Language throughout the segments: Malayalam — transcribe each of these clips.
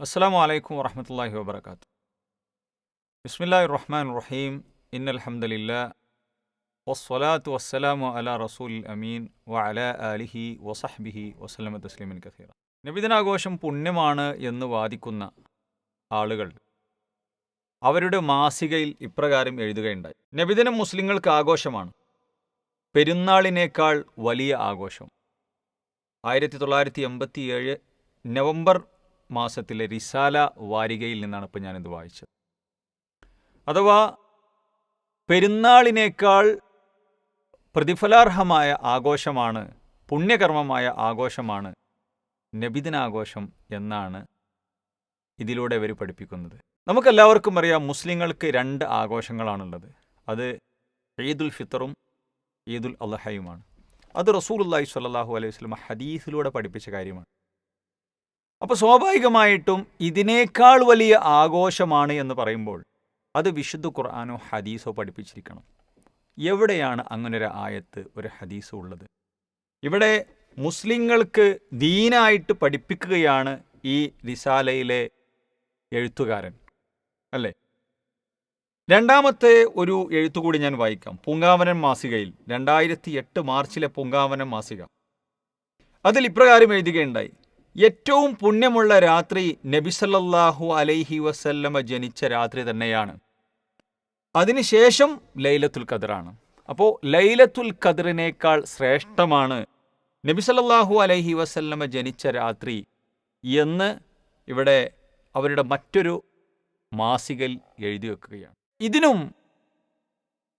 അസ്സാം വലൈക്കും വറഹമത്തല്ലാഹി വാബർക്കാത്തു ബിസ്മില്ലാഹി റഹ്മാൻ റഹീം ഇന്നൽഹംദലില്ലാ. വസ്വലാത്തു വസ്സലാമു അല റസൂൽ അമീൻ. വ അല അലിഹി വസഹ്ബിഹി വസ്ലമ തസ്ലിമിൻ കസീറ. നബിദിനാഘോഷം പുണ്യമാണ് എന്ന് വാദിക്കുന്ന ആളുകൾ അവരുടെ മാസികയിൽ ഇപ്രകാരം എഴുതുകയുണ്ടായി. നബിദിനം മുസ്ലിങ്ങൾക്ക് ആഘോഷമാണ്. പെരുന്നാളിനേക്കാൾ വലിയ ആഘോഷം. ആയിരത്തി തൊള്ളായിരത്തി എൺപത്തി ഏഴ് നവംബർ മാസത്തിലെ റിസാല വാരികയിൽ നിന്നാണ് ഇപ്പോൾ ഞാനിത് വായിച്ചത്. അഥവാ പെരുന്നാളിനേക്കാൾ പ്രതിഫലാർഹമായ ആഘോഷമാണ് പുണ്യകർമ്മമായ ആഘോഷമാണ് നബിദിനാഘോഷം എന്നാണ് ഇതിലൂടെ ഇവർ പഠിപ്പിക്കുന്നത്. നമുക്കെല്ലാവർക്കും അറിയാം മുസ്ലിങ്ങൾക്ക് രണ്ട് ആഘോഷങ്ങളാണുള്ളത്. അത് ഈദുൽ ഫിത്തറും ഈദുൽ അള്ളഹയുമാണ് അത് റസൂലുല്ലാഹി സ്വല്ലല്ലാഹു അലൈഹി വസല്ലം ഹദീസിലൂടെ പഠിപ്പിച്ച കാര്യമാണ്. അപ്പോൾ സ്വാഭാവികമായിട്ടും ഇതിനേക്കാൾ വലിയ ആഘോഷമാണ് എന്ന് പറയുമ്പോൾ അത് വിശുദ്ധ ഖുർആാനോ ഹദീസോ പഠിപ്പിച്ചിരിക്കണം. എവിടെയാണ് അങ്ങനൊരു ആയത്ത് ഒരു ഹദീസ് ഉള്ളത്? ഇവിടെ മുസ്ലിങ്ങൾക്ക് ദീനായിട്ട് പഠിപ്പിക്കുകയാണ് ഈ റിസാലയിലെ എഴുത്തുകാരൻ അല്ലേ? രണ്ടാമത്തെ ഒരു എഴുത്തുകൂടി ഞാൻ വായിക്കാം. പൂങ്കാവനം മാസികയിൽ രണ്ടായിരത്തി എട്ട് മാർച്ചിലെ പൂങ്കാവനം മാസിക. അതിൽ ഇപ്രകാരം എഴുതുകയുണ്ടായി. ഏറ്റവും പുണ്യമുള്ള രാത്രി നബിസല്ലാഹു അലൈഹി വസല്ലമ ജനിച്ച രാത്രി തന്നെയാണ്. അതിനുശേഷം ലൈലത്തുൽ ഖദറാണ്. അപ്പോൾ ലൈലത്തുൽ ഖദറിനേക്കാൾ ശ്രേഷ്ഠമാണ് നബിസല്ലാഹു അലൈഹി വസല്ലമ ജനിച്ച രാത്രി എന്ന് ഇവിടെ അവരുടെ മറ്റൊരു മാസികയിൽ എഴുതി വെക്കുകയാണ്. ഇതിനും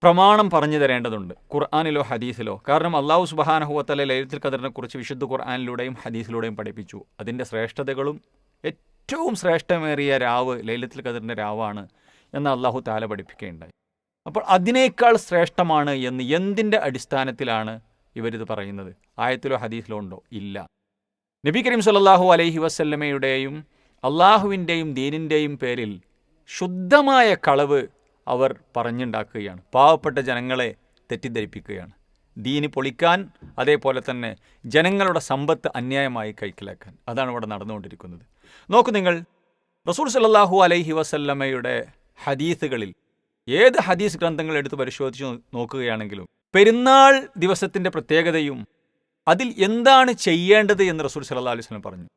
പ്രമാണം പറഞ്ഞു തരേണ്ടതുണ്ട് ഖുർആാനിലോ ഹദീസിലോ. കാരണം അള്ളാഹു സുബാനഹുവത്തല ലൈലത്തുൽ ഖദറിനെ കുറിച്ച് വിശുദ്ധ ഖുർആാനിലൂടെയും ഹദീസിലൂടെയും പഠിപ്പിച്ചു. അതിന്റെ ശ്രേഷ്ഠതകളും ഏറ്റവും ശ്രേഷ്ഠമേറിയ രാവ് ലൈലത്തുൽ ഖദറിന്റെ രാവാണ് എന്ന് അള്ളാഹു താല പഠിപ്പിക്കുകയുണ്ടായി. അപ്പോൾ അതിനേക്കാൾ ശ്രേഷ്ഠമാണ് എന്ന് എന്തിന്റെ അടിസ്ഥാനത്തിലാണ് ഇവരിത് പറയുന്നത്? ആയത്തിലോ ഹദീസിലോ ഉണ്ടോ? ഇല്ല. നബി കരീം സല്ലാഹു അലൈഹി വസല്ലമയുടെയും അള്ളാഹുവിന്റെയും ദീനിന്റെയും പേരിൽ ശുദ്ധമായ കളവ് അവർ പറഞ്ഞുണ്ടാക്കുകയാണ്. പാവപ്പെട്ട ജനങ്ങളെ തെറ്റിദ്ധരിപ്പിക്കുകയാണ്. ദീനി പൊളിക്കാൻ അതേപോലെ തന്നെ ജനങ്ങളുടെ സമ്പത്ത് അന്യായമായി കൈക്കലാക്കാൻ. അതാണ് ഇവിടെ നടന്നുകൊണ്ടിരിക്കുന്നത്. നോക്കൂ നിങ്ങൾ റസൂൽ സല്ലാഹു അലൈഹി വസല്ലമ്മയുടെ ഹദീസുകളിൽ ഏത് ഹദീസ് ഗ്രന്ഥങ്ങൾ എടുത്ത് പരിശോധിച്ച് നോക്കുകയാണെങ്കിലും പെരുന്നാൾ ദിവസത്തിന്റെ പ്രത്യേകതയും അതിൽ എന്താണ് ചെയ്യേണ്ടത് എന്ന് റസൂൽ സല്ലാ അലൈഹി സ്വലം പറഞ്ഞു.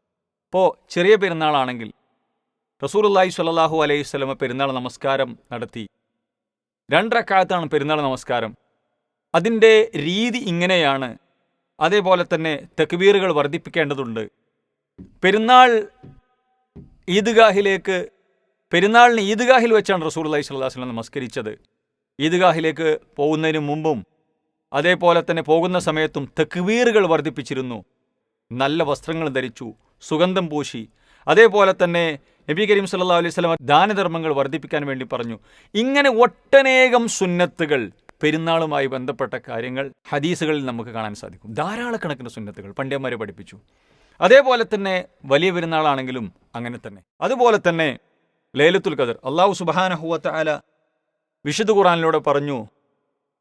ഇപ്പോൾ ചെറിയ പെരുന്നാളാണെങ്കിൽ റസൂൽ അള്ളാഹി സ്വല്ലാഹു അലൈഹി സ്വലമ പെരുന്നാൾ നമസ്കാരം നടത്തി രണ്ടരക്കാലത്താണ് പെരുന്നാൾ നമസ്കാരം. അതിന്റെ രീതി ഇങ്ങനെയാണ്. അതേപോലെ തന്നെ തെക്കുബീറുകൾ വർദ്ധിപ്പിക്കേണ്ടതുണ്ട്. പെരുന്നാൾ ഈദ്ഗാഹിലേക്ക് പെരുന്നാളിന് ഈദ്ഗാഹിൽ വെച്ചാണ് റസൂൽ അള്ളഹി സ്വല്ലാ വസ്ലം നമസ്കരിച്ചത്. ഈദ്ഗാഹിലേക്ക് പോകുന്നതിന് മുമ്പും അതേപോലെ തന്നെ പോകുന്ന സമയത്തും തെക്കുവീറുകൾ വർദ്ധിപ്പിച്ചിരുന്നു. നല്ല വസ്ത്രങ്ങൾ ധരിച്ചു സുഗന്ധം പൂശി അതേപോലെ തന്നെ നബി കരീം സല്ലാ അലൈഹി സ്വലം ദാനധർമ്മങ്ങൾ വർദ്ധിപ്പിക്കാൻ വേണ്ടി പറഞ്ഞു. ഇങ്ങനെ ഒട്ടനേകം സുന്നത്തുകൾ പെരുന്നാളുമായി ബന്ധപ്പെട്ട കാര്യങ്ങൾ ഹദീസുകളിൽ നമുക്ക് കാണാൻ സാധിക്കും. ധാരാളക്കണക്കിന് സുന്നത്തുകൾ പണ്ഡിതന്മാരെ പഠിപ്പിച്ചു. അതേപോലെ തന്നെ വലിയ പെരുന്നാളാണെങ്കിലും അങ്ങനെ തന്നെ. അതുപോലെ തന്നെ ലൈലത്തുൽ ഖദർ അള്ളാഹു സുബാനഹുവത്ത അല വിശുദ്ധ ഖുറാനിലൂടെ പറഞ്ഞു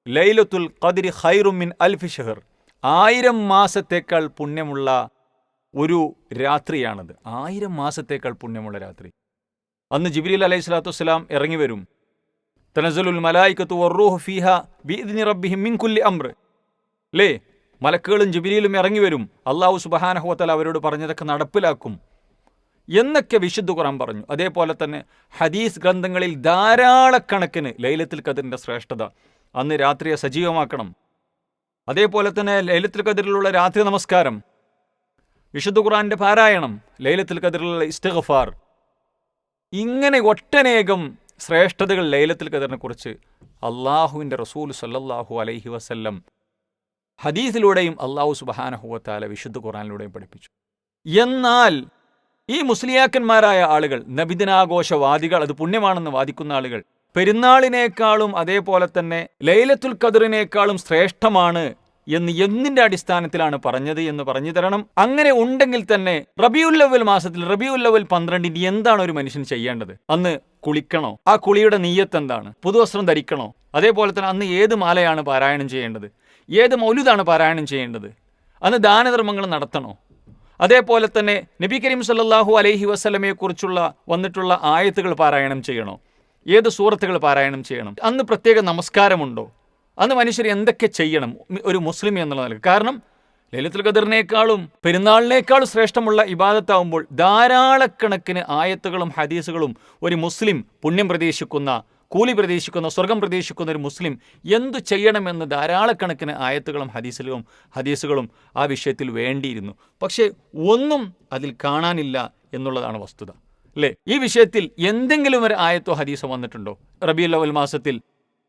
ലൈലത്തുൽ ഖദിരി ഹൈറുമിൻ അൽഫി ഷെഹർ ആയിരം മാസത്തേക്കാൾ പുണ്യമുള്ള ഒരു രാത്രിയാണത്. ആയിരം മാസത്തേക്കാൾ പുണ്യമുള്ള രാത്രി. അന്ന് ജിബ്രീൽ അലൈഹി സ്വലാത്തു വസ്സലാം ഇറങ്ങി വരും. തനസലുൽ മലായിക്കത്തു വർറൂഹ് ഫീഹ ബിഇദ്നി റബ്ബിഹിം മിൻ കുല്ലി അംർ ലേ മലക്കുകളും ജിബ്രീലും ഇറങ്ങി വരും. അള്ളാഹു സുബഹാനഹുവത്തല അവരോട് പറഞ്ഞതൊക്കെ നടപ്പിലാക്കും. എന്നൊക്കെ വിശുദ്ധ ഖുറാൻ പറഞ്ഞു. അതേപോലെ തന്നെ ഹദീസ് ഗ്രന്ഥങ്ങളിൽ ധാരാളക്കണക്കിന് ലൈലത്തിൽ കതിറിന്റെ ശ്രേഷ്ഠത. അന്ന് രാത്രിയെ സജീവമാക്കണം. അതേപോലെ തന്നെ ലൈലത്തിൽ കതിരിലുള്ള രാത്രി നമസ്കാരം. വിശുദ്ധ ഖുറാന്റെ പാരായണം ലൈലത്തിൽ കതിറിലുള്ള ഇസ്തഗഫാർ. ഇങ്ങനെ ഒട്ടനേകം ശ്രേഷ്ഠതകൾ ലൈലത്തിൽ കതിറിനെ കുറിച്ച് അള്ളാഹുവിന്റെ റസൂൽ സല്ലല്ലാഹു അലൈഹി വസല്ലം ഹദീസിലൂടെയും അള്ളാഹു സുബഹാനഹുവത്താല വിശുദ്ധ ഖുറാനിലൂടെയും പഠിപ്പിച്ചു. എന്നാൽ ഈ മുസ്ലിയാക്കന്മാരായ ആളുകൾ നബിദിനാഘോഷവാദികൾ അത് പുണ്യമാണെന്ന് വാദിക്കുന്ന ആളുകൾ പെരുന്നാളിനേക്കാളും അതേപോലെ തന്നെ ലൈലത്തുൽ ഖദറിനേക്കാളും ശ്രേഷ്ഠമാണ് എന്ന് എന്തിന്റെ അടിസ്ഥാനത്തിലാണ് പറഞ്ഞത് എന്ന് പറഞ്ഞു തരണം. അങ്ങനെ ഉണ്ടെങ്കിൽ തന്നെ റബിയുല്ലവൽ മാസത്തിൽ റബിയുല്ലവൽ പന്ത്രണ്ടിന് എന്താണ് ഒരു മനുഷ്യൻ ചെയ്യേണ്ടത്? അന്ന് കുളിക്കണോ? ആ കുളിയുടെ നീയത്ത് എന്താണ് പുതുവസ്ത്രം ധരിക്കണോ? അതേപോലെ തന്നെ അന്ന് ഏത് മാലയാണ് പാരായണം ചെയ്യേണ്ടത്? ഏത് മൗലുതാണ് പാരായണം ചെയ്യേണ്ടത്? അന്ന് ദാനധർമ്മങ്ങൾ നടത്തണോ? അതേപോലെ തന്നെ നബി കരീം സല്ലാഹു അലൈഹി വസ്ലമയെക്കുറിച്ചുള്ള വന്നിട്ടുള്ള ആയത്തുകൾ പാരായണം ചെയ്യണോ? ഏത് സൂറത്തുകൾ പാരായണം ചെയ്യണം? അന്ന് പ്രത്യേക നമസ്കാരമുണ്ടോ? അന്ന് മനുഷ്യർ എന്തൊക്കെ ചെയ്യണം ഒരു മുസ്ലിം എന്നുള്ള നിലയ്ക്ക്. കാരണം ലലിത്തുൽ ഖദറിനേക്കാളും പെരുന്നാളിനേക്കാളും ശ്രേഷ്ഠമുള്ള ഇബാദത്താവുമ്പോൾ ധാരാളക്കണക്കിന് ആയത്തുകളും ഹദീസുകളും ഒരു മുസ്ലിം പുണ്യം പ്രതീക്ഷിക്കുന്ന കൂലി പ്രതീക്ഷിക്കുന്ന സ്വർഗം പ്രതീക്ഷിക്കുന്ന ഒരു മുസ്ലിം എന്തു ചെയ്യണമെന്ന് ധാരാളക്കണക്കിന് ആയത്തുകളും ഹദീസുകളും ഹദീസുകളും ആ വിഷയത്തിൽ വേണ്ടിയിരുന്നു. പക്ഷേ ഒന്നും അതിൽ കാണാനില്ല എന്നുള്ളതാണ് വസ്തുത. അല്ലേ? ഈ വിഷയത്തിൽ എന്തെങ്കിലും ഒരു ആയത്തോ ഹദീസോ വന്നിട്ടുണ്ടോ? റബിയുൽ അവൽ മാസത്തിൽ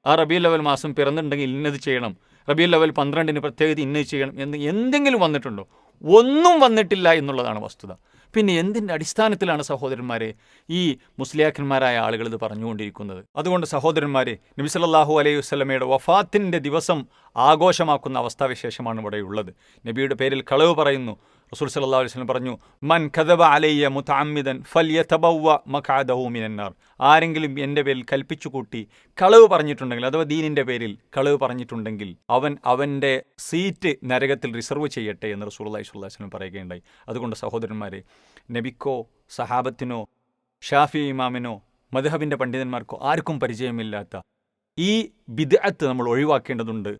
ആ റബിയുൽ ലെവൽ മാസം പിറന്നിട്ടുണ്ടെങ്കിൽ ഇന്നത് ചെയ്യണം. റബിയുൽ ലെവൽ പന്ത്രണ്ടിന് പ്രത്യേകത ഇന്നത് ചെയ്യണം എന്ന് എന്തെങ്കിലും വന്നിട്ടുണ്ടോ? ഒന്നും വന്നിട്ടില്ല എന്നുള്ളതാണ് വസ്തുത. പിന്നെ എന്തിന്റെ അടിസ്ഥാനത്തിലാണ് സഹോദരന്മാരെ ഈ മുസ്ലിയാക്കന്മാരായ ആളുകൾ ഇത് പറഞ്ഞുകൊണ്ടിരിക്കുന്നത്? അതുകൊണ്ട് സഹോദരന്മാരെ നബി സല്ലല്ലാഹു അലൈഹി വസ്ലമയുടെ വഫാത്തിന്റെ ദിവസം ആഘോഷമാക്കുന്ന അവസ്ഥാവിശേഷമാണ് ഇവിടെ ഉള്ളത്. നബിയുടെ പേരിൽ കളവ് പറയുന്നു. റസൂൽ സല്ലാ അലൈഹി വസല്ലം പറഞ്ഞു മൻ കഥബ അലയ്യ മുതഅമ്മിദൻ ഫല്യതബവ്വ മഖഅദഹു മിനന്നാർ ആരെങ്കിലും എന്റെ പേരിൽ കൽപ്പിച്ചു കൂട്ടി കളവ് പറഞ്ഞിട്ടുണ്ടെങ്കിൽ അഥവാ ദീനിന്റെ പേരിൽ കളവ് പറഞ്ഞിട്ടുണ്ടെങ്കിൽ അവൻ അവന്റെ സീറ്റ് നരകത്തിൽ റിസർവ് ചെയ്യട്ടെ എന്ന് റസൂൽ അള്ളഹി സ്വല്ലല്ലാഹു വസ്ലം പറയുകയുണ്ടായി. അതുകൊണ്ട് സഹോദരന്മാരെ നബിക്കോ സഹാബത്തിനോ ഷാഫി ഇമാമിനോ മദ്ഹബിന്റെ പണ്ഡിതന്മാർക്കോ ആർക്കും പരിചയമില്ലാത്ത ഈ ബിദ്അത്ത് നമ്മൾ ഒഴിവാക്കേണ്ടതുണ്ട്.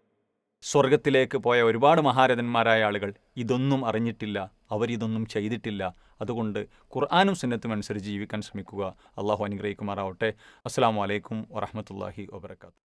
സ്വർഗത്തിലേക്ക് പോയ ഒരുപാട് മഹാരഥന്മാരായ ആളുകൾ ഇതൊന്നും അറിഞ്ഞിട്ടില്ല അവരിതൊന്നും ചെയ്തിട്ടില്ല. അതുകൊണ്ട് ഖുർആാനും സുന്നത്തും അനുസരിച്ച് ജീവിക്കാൻ ശ്രമിക്കുക. അള്ളാഹു അനുഗ്രഹിക്കുമാറാവട്ടെ. അസ്സാം വലൈക്കും വറഹമത്തല്ലാഹി വാബർക്കാത്തു